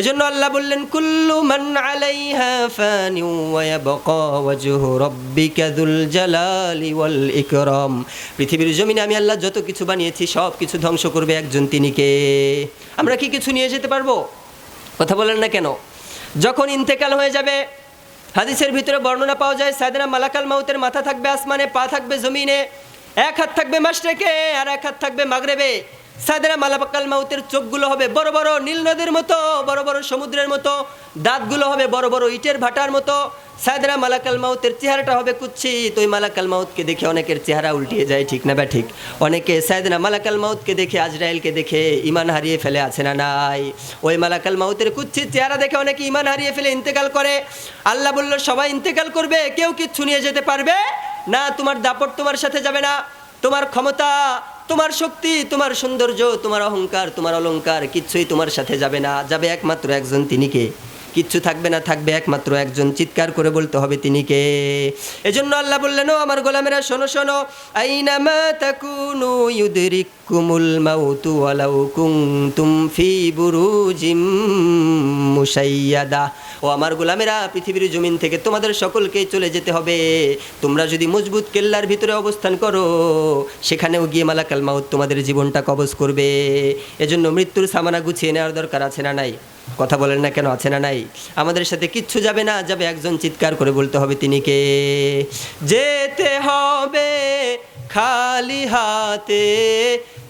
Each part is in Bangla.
এজন্য আল্লাহ বললেন, কুল্লু মান আলাইহা ফানি ওয়া ইয়াবকা ওয়াজহু রাব্বিকা যুল জালালি ওয়াল ইকরাম। পৃথিবীর জমিনে আমি আল্লাহ যত কিছু বানিয়েছি, সব কিছু ধ্বংস করবে একজন তিনি কে? আমরা কি কিছু নিয়ে যেতে পারব? কথা বলেন না কেন? যখন ইন্তেকাল হয়ে যাবে, হাদিসের ভিতরে বর্ণনা পাওয়া যায় সায়দানা মালাকাল মাউতের মাথা থাকবে আসমানে, পা থাকবে জমিনে, এক হাত থাকবে মাসরেকে আর এক হাত থাকবে মাগরেবে। সায়দানা মালাপাকাল মাউতের চোখগুলো হবে বড় বড় নীল নদের মতো, বড় বড় সমুদ্রের মতো, দাঁতগুলো হবে বড় বড় ইটের ভাটার মতো। সায়দানা মালাকাল মাউতের চেহারাটা হবে কুচ্ছিত ওই মালাকাল মাউতকে দেখে অনেকের চেহারা উল্টিয়ে যায়, ঠিক না বা ঠিক? অনেকে সায়দানা মালাকাল মাউতকে দেখে, আজরাইলকে দেখে ইমান হারিয়ে ফেলে, আছে না নাই? ওই মালাকাল মাউতের কুচ্ছিত চেহারা দেখে অনেকে ইমান হারিয়ে ফেলে, ইন্তেকাল করে। আল্লাহ বলল, সবাই ইন্তেকাল করবে, কেউ কিচ্ছু নিয়ে যেতে পারবে? না, তোমার দাপট তোমার সাথে যাবে না। তোমার ক্ষমতা তোমার শক্তি, তোমার সৌন্দর্য, তোমার অহংকার, তোমার অলংকার, কিছুই তোমার সাথে যাবে না, যাবে একমাত্র একজন, তিনি কে? কিচ্ছু থাকবে না, থাকবে একমাত্র একজন। চিৎকার করে বলতে হবে তিনি কে? এজন্য আল্লাহ বললেন আমার গোলামেরা, শোনো শোনো। আইনামা তাকুনু ইউদরিকুমুল মাউতু ওয়ালাউ কুনতুম ফি বুরুজিম মুশাইয়াদা। ও আমার গোলামেরা, পৃথিবীর জমিন থেকে তোমাদের সকলকেই চলে যেতে হবে। তোমরা যদি মজবুত কেল্লার ভিতরে অবস্থান করো, সেখানেও গিয়ে মালাকাল মাউত তোমাদের জীবনটা কবজ করবে। এজন্য মৃত্যুর সামানা গুছিয়ে নেওয়ার দরকার আছে না নাই? কথা বলেন না কেন, আছে না নাই? আমাদের সাথে কিচ্ছু যাবে না, যাবে একজন চিৎকার করে বলতে হবে তিনি কে? যেতে হবে খালি হাতে,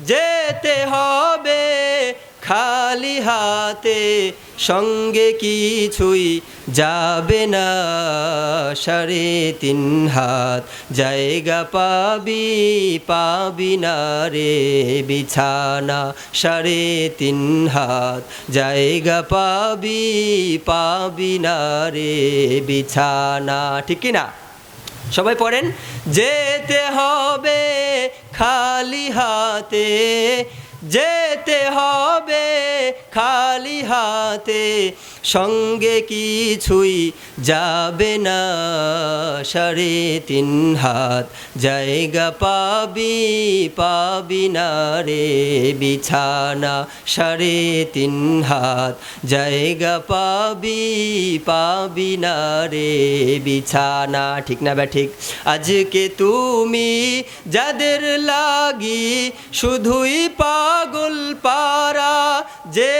যেতে হবে খালি হাতে সঙ্গে কিছুই যাবে না। সাড়ে তিন হাত জায়গা পাবি পাবি না রে বিছানা। সাড়ে তিন হাত জায়গা পাবি পাবি না রে বিছানা। ঠিক কি না? সবাই পড়েন? যেতে হবে খালি হাতে যেতে হবে খালি হাতে সঙ্গে কিছুই যাবে না। সাড়ে তিন হাত জায়গা পাবি পাবি না রে বিছানা। সাড়ে তিন হাত জায়গা পাবি পাবি না রে বিছানা। ঠিক না ব্যা ঠিক। আজকে তুমি যাদের লাগি শুধুই পাগল পারা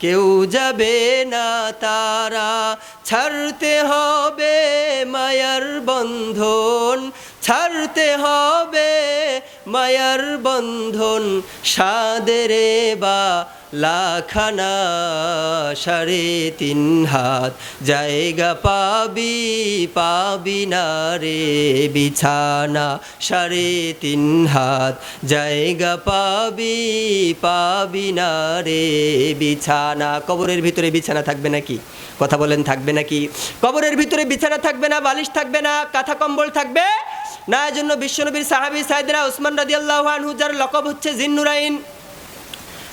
কেউ যাবে না তারা। ছাড়তে হবে মায়ার বন্ধন ছাড়তে হবে মায়ার বন্ধন সাদেরে বা লাখানা সাড়ে তিন হাত, জায়গা পাবি পাবি না রে বিছানা সাড়ে তিন হাত, জায়গা পাবি পাবি না রে বিছানা। কবরের ভিতরে বিছানা থাকবে নাকি? কথা বলেন, থাকবে নাকি? কবরের ভিতরে বিছানা থাকবে না, বালিশ থাকবে না, কাঁথা কম্বল থাকবে না? এজন্য বিশ্বনবীর সাহাবি সাইদরা উসমান রাদিয়াল্লাহু আনহু, যার লকব হচ্ছে জিন্নুরাইন।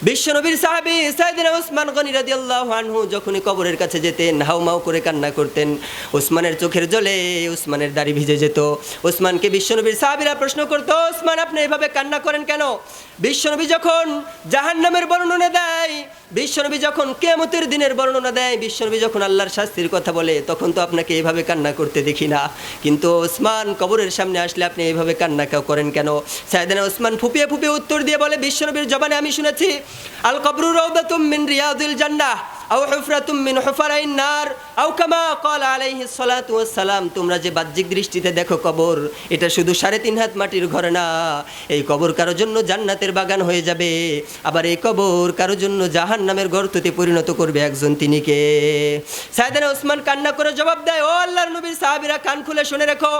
বিশ্বনবীর সাহাবি সাইদিনা উসমান গনি রাদিয়াল্লাহু আনহু যখনই কবরের কাছে যেতেন, হাউমাউ করে কান্না করতেন, উসমানের চোখের জলে উসমানের দাড়ি ভিজে যেত। উসমানকে বিশ্বনবীর সাহাবিরা প্রশ্ন করত, উসমান, আপনি এভাবে কান্না করেন কেন? বিশ্বনবী যখন জাহান্নামের বর্ণনা দেয়, বিশ্বনবী যখন কেমতের দিনের বর্ণনা দেয়, বিশ্বনবী যখন আল্লাহর শাস্তির কথা বলে, তখন তো আপনাকে এভাবে কান্না করতে দেখি না। কিন্তু ওসমান কবরের সামনে আসলে আপনি এইভাবে কান্না করেন কেন? সাইদানা ওসমান ফুপিয়ে ফুপিয়ে উত্তর দিয়ে বলে, বিশ্বনবীর জবানে আমি শুনেছি আল কবরু রৌদাতুম মিন রিয়াদুল জান্নাহ, আও হুফরাতুম মিন হুফারাইন নার, আও কামা ক্বাল আলাইহিস সালাতু ওয়াস সালাম তোমরা যে বাহ্যিক দৃষ্টিতে দেখো কবর, এটা শুধু সাড়ে তিন হাত মাটির ঘর না, এই কবর কারোর জন্য জান্নাতের বাগান হয়ে যাবে, আবার এই কবর কারও জন্য জাহান নামের গর্ততে পরিণত করবে একজন তিনি কে? সাইদানা ওসমান কান্না করে জবাব দেয়, ও আল্লাহর নবীর সাহাবীরা, কান খুলে শুনে রেখো।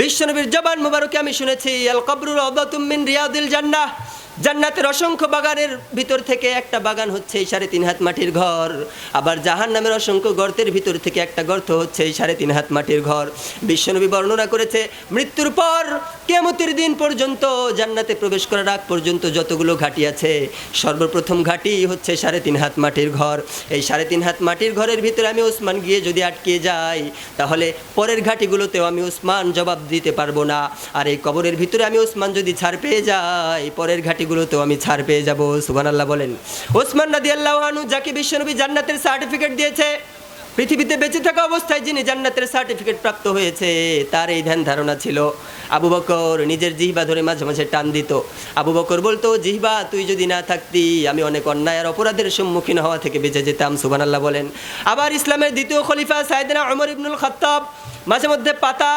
বিশ্বনবীর জবান মুবারকে আমি শুনেছি আল কবরুর অবাতুম মিন রিয়াদিল জান্নাহ। জান্নাতের অসংখ্য বাগানের ভিতর থেকে একটা বাগান হচ্ছে এই সাড়ে তিন হাত মাটির ঘর। আবার জাহান নামের অসংখ্য গর্তের ভিতর থেকে একটা গর্ত হচ্ছে এই সাড়ে তিন হাত মাটির ঘর। বিশ্বনবী বর্ণনা করেছে, মৃত্যুর পর কেমতের দিন পর্যন্ত জান্নাতে প্রবেশ করার আগ পর্যন্ত যতগুলো ঘাটি আছে, সর্বপ্রথম ঘাটি হচ্ছে সাড়ে তিন হাত মাটির ঘর। এই সাড়ে তিন হাত মাটির ঘরের ভিতরে আমি ওসমান গিয়ে যদি আটকে যাই, তাহলে পরের ঘাটিগুলোতেও আমি ওসমান জবাব দিতে পারব না। আর এই কবরের ভিতরে আমি ওসমান যদি ছাড় পেয়ে যাই, পরের ঘাটিগুলোতেও আমি ছাড় পেয়ে যাব সুবান আল্লাহ বলেন। ওসমান নাদি আল্লাহ আনু যাকে বিশ্বনবী জান্নাতের সার্টিফিকেট দিয়েছে, পৃথিবীতে বেঁচে থাকা অবস্থায় যিনি জান্নাতের সার্টিফিকেট প্রাপ্ত হয়েছে, তার এই ধ্যান ধারণা ছিল, আবু বকর নিজের জিহবা ধরে মাঝে মাঝে টান দিত। আবু বকর বলতো, জিহবা, তুই যদি না থাকতি, আমি অনেক অন্যায় আর অপরাধের সম্মুখীন হওয়া থেকে বেঁচে যেতাম সুবান আল্লাহ বলেন। আবার ইসলামের দ্বিতীয় খলিফা সাইদিনা অমর ইবনুল খত্তাব মাঝে মধ্যে পাতা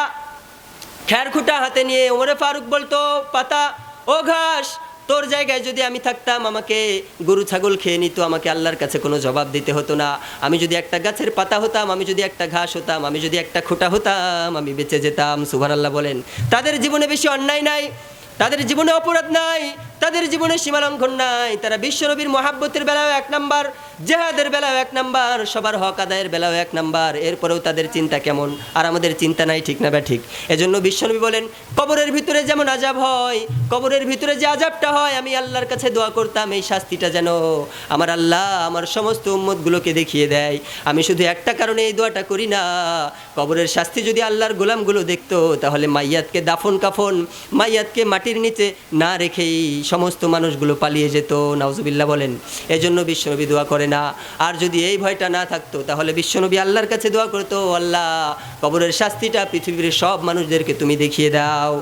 খ্যারখুটা হাতে নিয়ে ওমরে ফারুক বলতো, পাতা, ও ঘাস তোর জায়গায় যদি আমি থাকতাম, আমাকে গরু, ছাগল খেয়ে নিত, আমাকে আল্লাহর কাছে কোনো জবাব দিতে হতো না। আমি যদি একটা গাছের পাতা হতাম, আমি যদি একটা ঘাস হতাম, আমি যদি একটা খোটা হতাম, আমি বেঁচে যেতাম সুভান আল্লাহ বলেন। তাদের জীবনে বেশি অন্যায় নাই, তাদের জীবনে অপরাধ নাই তাদের জীবনে সীমালঙ্ঘন নাই। তারা বিশ্বনবীর মহাব্বতের বেলাও এক নাম্বার, জেহাদের বেলাও এক নাম্বার, সবার হক আদায়ের বেলাও এক নাম্বার। এরপরেও তাদের চিন্তা কেমন? আর আমাদের চিন্তা নাই, ঠিক না বা ঠিক? এজন্য বিশ্বনবী বলেন, কবরের ভিতরে যেমন আজাব হয়, কবরের ভিতরে যে আজাবটা হয়, আমি আল্লাহর কাছে দোয়া করতাম এই শাস্তিটা যেন আমার আল্লাহ আমার সমস্ত উম্মতগুলোকে দেখিয়ে দেয়। আমি শুধু একটা কারণে এই দোয়াটা করি না। কবরের শাস্তি যদি আল্লাহর গোলামগুলো দেখতো, তাহলে মাইয়াতকে দাফন কাফন মাইয়াতকে মাটির নিচে না রেখেই সমস্ত মানুষগুলো পালিয়ে যেত, নাউজুবিল্লাহ বলেন। এজন্য বিশ্বনবী দোয়া করে না। আর যদি এই ভয়টা না থাকতো, তাহলে বিশ্বনবী আল্লাহর কাছে দোয়া করতো আল্লাহ, কবরের শাস্তিটা পৃথিবীর সব মানুষদেরকে তুমি দেখিয়ে দাও।